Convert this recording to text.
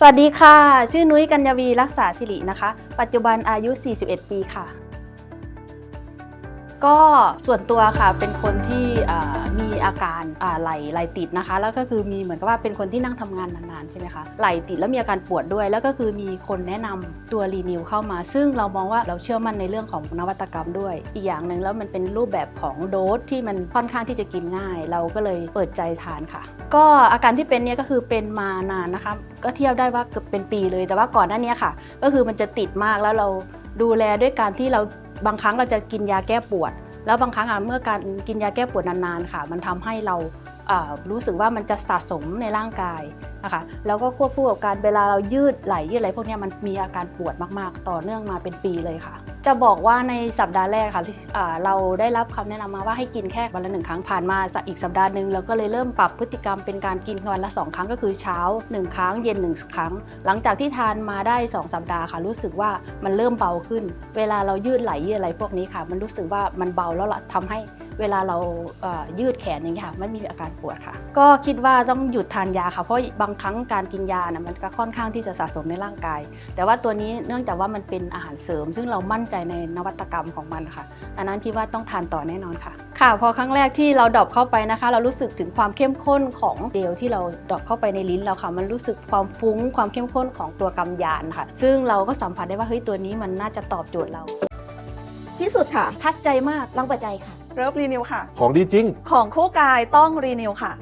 สวัสดีค่ะ ชื่อนุ้ยกัญญวีรักษาสิรินะคะ ปัจจุบันอายุ 41 ปีค่ะ ก็ส่วนตัวค่ะเป็นคนที่มีอาการไหลไหลติดนะคะ แล้วก็คือมีเหมือนกับว่าเป็นคนที่นั่งทำงานนานๆใช่ไหมคะไหลติดแล้วมีอาการปวดด้วย แล้วก็คือมีคนแนะนำตัวรีนิวเข้ามา ซึ่งเรามองว่าเราเชื่อมั่นในเรื่องของนวัตกรรมด้วย อีกอย่างหนึ่งแล้วมันเป็นรูปแบบของโดสที่มันค่อนข้างที่จะกินง่าย เราก็เลยเปิดใจทานค่ะ ก็อาการที่เป็นเนี่ยก็คือเป็นมานานนะคะ ก็เทียบได้ว่าเกือบเป็นปีเลย แต่ว่าก่อนหน้านี้ค่ะ ก็คือมันจะติดมากแล้วเราดูแลด้วยการที่เราบางครั้งเราจะกินยาแก้ปวด แล้วบางครั้งอะเมื่อการกินยาแก้ปวดนานๆค่ะ มันทำให้เรารู้สึกว่ามันจะสะสมในร่างกายนะคะแล้วก็ควบคู่กับการเวลาเรายืดไหลยืดอะไรพวกนี้มันมีอาการปวดมากๆ ต่อเนื่องมาเป็นปีเลยค่ะ จะบอกว่าในสัปดาห์แรกค่ะที่อ่าเราได้รับคำแนะนำมาว่าให้กินแค่วันละหนึ่งครั้งผ่านมาสักอีกสัปดาห์หนึ่งเราก็เลยเริ่มปรับพฤติกรรมเป็นการกินวันละสองครั้งก็คือเช้าหนึ่งครั้งเย็นหนึ่งครั้ง หลังจากที่ทานมาได้2สัปดาห์ค่ะ รู้สึกว่ามันเริ่มเบาขึ้น เวลาเรายืดไหลยืดอะไรพวกนี้ค่ะ มันรู้สึกว่ามันเบาแล้วล่ะทำให้ เวลาเราเอ่อยืดแขนอย่างเงี้ยค่ะไม่มีอาการปวดค่ะ ก็คิดว่าต้องหยุดทานยาค่ะ เพราะบางครั้งการกินยานะมันก็ค่อนข้างที่จะสะสมในร่างกาย แต่ว่าตัวนี้เนื่องจากว่ามันเป็นอาหารเสริม ซึ่งเรามั่นใจในนวัตกรรมของมันค่ะ อันนั้นคิดว่าต้องทานต่อแน่นอนค่ะ ค่ะ พอครั้งแรกที่เราดรอปเข้าไปนะคะ เรารู้สึกถึงความเข้มข้นของเจลที่เราดรอปเข้าไปในลิ้นเราค่ะ มันรู้สึกความฟุ้งความเข้มข้นของตัวกำยานค่ะ ซึ่งเราก็สัมผัสได้ว่าเฮ้ยตัวนี้มันน่าจะตอบโจทย์เราที่สุดค่ะ ทัชใจมากลองเปิดใจค่ะ เริ่มรีนิวค่ะ ของดีจริง ของคู่กายต้องรีนิวค่ะ